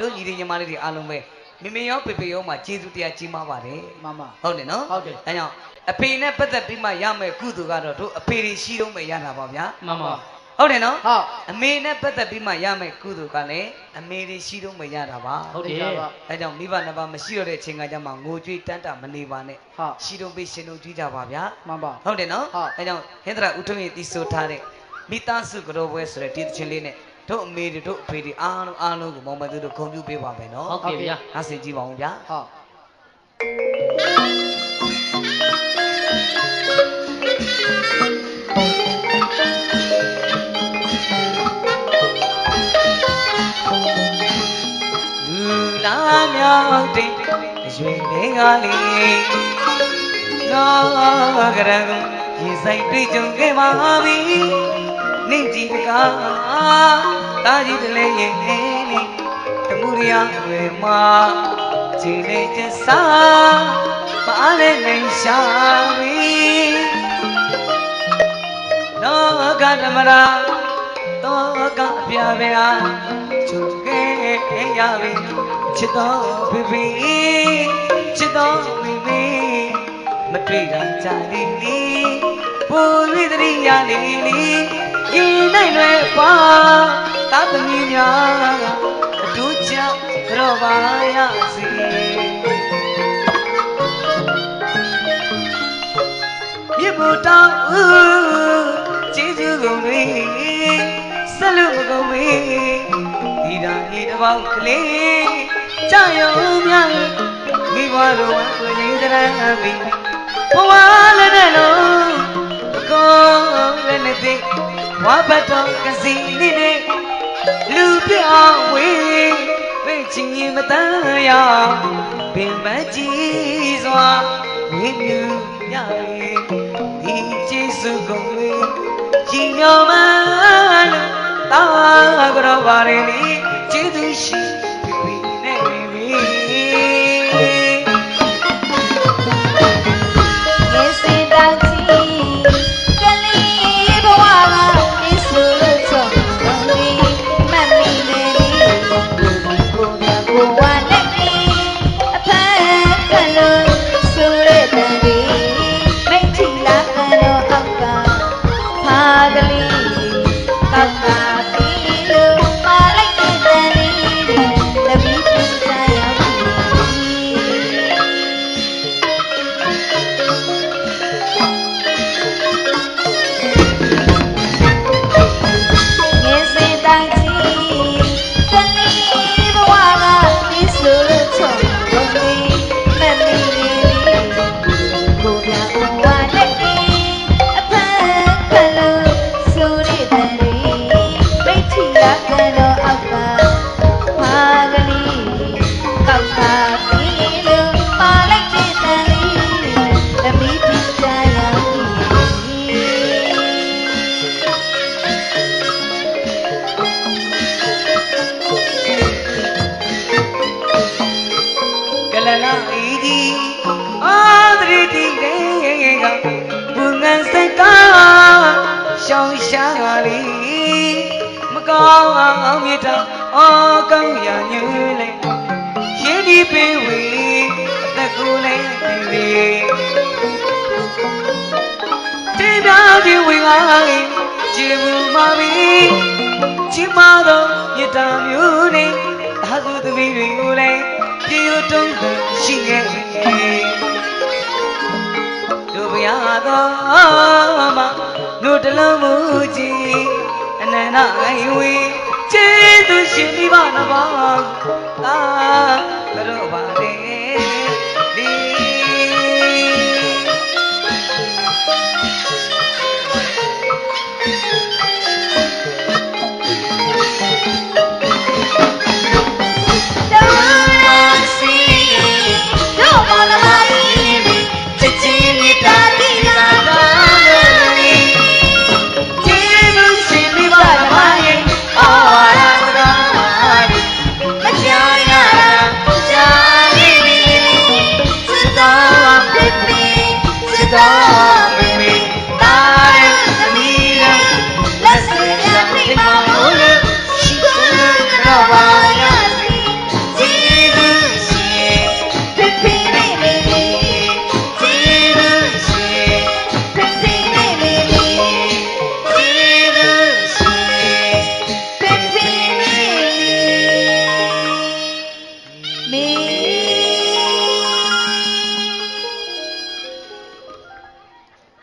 တို့ညီလေးညီမလေးတွေအားလုံးပဲမမေရောပေပေရောမှာကျေးဇူးတရားကြီးမားပါတယ်မမဟုတ်တယ်နော်ဟုတ်တယ်အဲကြောင့်အဖေနဲ့ပတ်သက်ပြီးမှရမယ်ကုသိုလ်ကတော့တို့အဖေတွေရှိတော့မှရတာပါဗျာမှန်ပါဟုတ်တယ်နော်ဟုတ်အမေနဲ့ပတ်သက်ပြီးမှရမယ်ကုသိုလ်ကလည်းအမေတွေရှိတော့မှရတာပါဟုတ်တယ်အဲကြောင့်မိဘနှစ်ပါးမရှိတော့တဲ့အချိန်ကကြမှာငိုကြွေးတန်းတာမနေပါနဲ့ဟုတ်ရှိတော့ပြီးရှင်တို့ကြည့်ကြပါဗျာမမဟုတ်တယ်နော်ဟုတ်အဲကြောင့်ဟင်္ဒရာဥထုံးရင်တီးဆိုထားတဲ့မိသားစုကတော်ပွဲဆိုတဲ့ဒီသချင်းလေးနဲ့ တို့အမေတွေတို့အဖေတွေအားလုံးအားလုံးကိုမောင်မသူတို့ဂုဏ်ပြုပေးပါမယ်နော်ဟုတ်ကဲ့ဗျာနားဆင်ကြည့်ပါဦးဗျာဟုတ်လူလာမြောက်တဲ့အရွယ်လေးကလေးတော့ကြရကရင်ဆိုင်တွေ့ကြုံခဲ့ပါပြီနေကြည့်တကား တာကြီးတလဲရဲ့လေးတမှုရတွေမှာခြေလေးကျစားမအားနဲ့နိုင်ရှာပြီတော့ကဓမ္မရာတော့ကအပြာပြာချုပ်ခဲ့ရပြီချစ်တော်ဖေဖေချစ်တော်မိမိမတွေ့တာကြာလိလီပူရစ်တရိယာလီလီဒီနိုင်လွယ်ပါ သာသမီများအတူချကြောပါရစေမြစ်ဘူတောင်းဦးကျေးဇူးကုန်တွေဆက်လို့မကုန်ဝေးဒီတာဤတစ်ပေါက်ကလေးကြောက်ရွံ့များမိဘတို့ဝိနေတရံပြီဘဝလည်းနဲ့လုံးကိုယ်လည်းနဲ့သိဝါဘတ်တော်ကစီလေးနဲ့ လူပြောင်းဝေးပဲချင်းရင်မတန်းရပင်မကြီးစွာဝိညူရပြီဒီကျေးဇူးကုန်တွေကြီးညောမလို့တာကြောပါရလီကျေးဇူးရှိ လနာဤကြီးအာသရီတိကေကဘုံငန်းစိတ်ကရှောင်းရှားကလေးမကောင်းအောင်မြတ်တာအော်ကောင်းရညူလေရင်းဒီပေးဝေလက်ကိုလေးနေလေတေပြားဒီဝင်လာကြည်ဘူးမမီချီမသောမြတ်တာမျိုးနေအာဟုသမီးတွေကိုလည်းပြေရတုံး ရှိခဲ့တို့ဗျာတော်မတို့တလုံးမူကြည်အနန္တအိုင်ဝေကျေးဇူးရှင်မိဘနှစ်ပါးသာတို့ပါ